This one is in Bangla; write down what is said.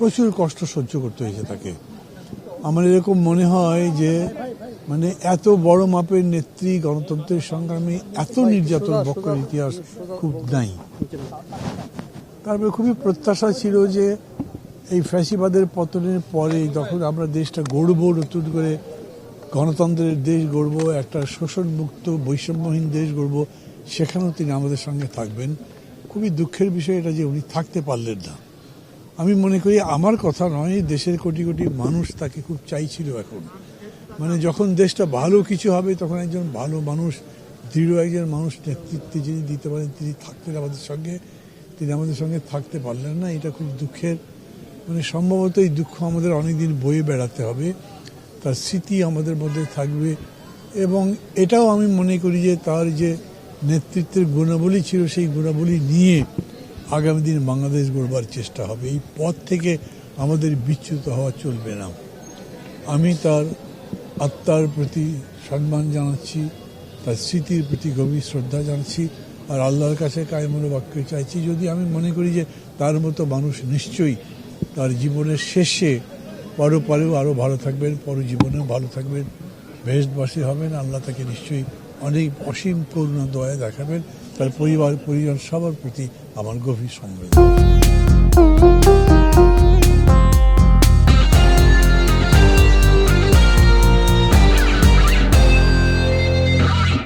প্রচুর কষ্ট সহ্য করতে হয়েছে তাকে। আমার এরকম মনে হয় যে মানে এত বড় মাপের নেত্রী গণতন্ত্রের সংগ্রামে এত নির্যাতন বক্ষের ইতিহাস খুব নাই। তারপরে খুবই প্রত্যাশা ছিল যে, এই ফ্যাসিবাদের পতনের পরে যখন আমরা দেশটা গড়ব, নতুন করে গণতন্ত্রের দেশ গড়ব, একটা শোষণমুক্ত, বৈষম্যহীন দেশ গড়ব, সেখানেও তিনি আমাদের সঙ্গে থাকবেন। খুবই দুঃখের বিষয় এটা যে উনি থাকতে পারলেন না। আমি মনে করি আমার কথা নয়, দেশের কোটি কোটি মানুষ তাকে খুব চাইছিল এখন। মানে যখন দেশটা ভালো কিছু হবে, তখন একজন ভালো মানুষ, দৃঢ় একজন মানুষ নেতৃত্বে যিনি দিতে পারেন, তিনি থাকতেন আমাদের সঙ্গে। তিনি আমাদের সঙ্গে থাকতে পারলেন না, এটা খুব দুঃখের। মানে সম্ভবত এই দুঃখ আমাদের অনেকদিন বয়ে বেড়াতে হবে। তার স্মৃতি আমাদের মধ্যে থাকবে। এবং এটাও আমি মনে করি যে তার যে নেতৃত্বের গুণাবলী ছিল, সেই গুণাবলী নিয়ে আগামী দিন বাংলাদেশ গড়বার চেষ্টা হবে। এই পথ থেকে আমাদের বিচ্যুত হওয়া চলবে না। আমি তার আত্মার প্রতি সম্মান জানাচ্ছি, তার স্মৃতির প্রতি গভীর শ্রদ্ধা জানাচ্ছি, আর আল্লাহর কাছে কায়মূল বাক্য চাইছি। যদি আমি মনে করি যে তার মতো মানুষ নিশ্চয়ই তার জীবনের শেষে পরপরেও আরও ভালো থাকবেন পর জীবনেও ভালো থাকবেন বেহেশবাসী হবেন, আল্লাহ তাকে নিশ্চয়ই অনেক অসীম করুণা দয়া দেখাবেন। তার পরিবার পরিজন সবার প্রতি আমার গভীর সংবেদনা।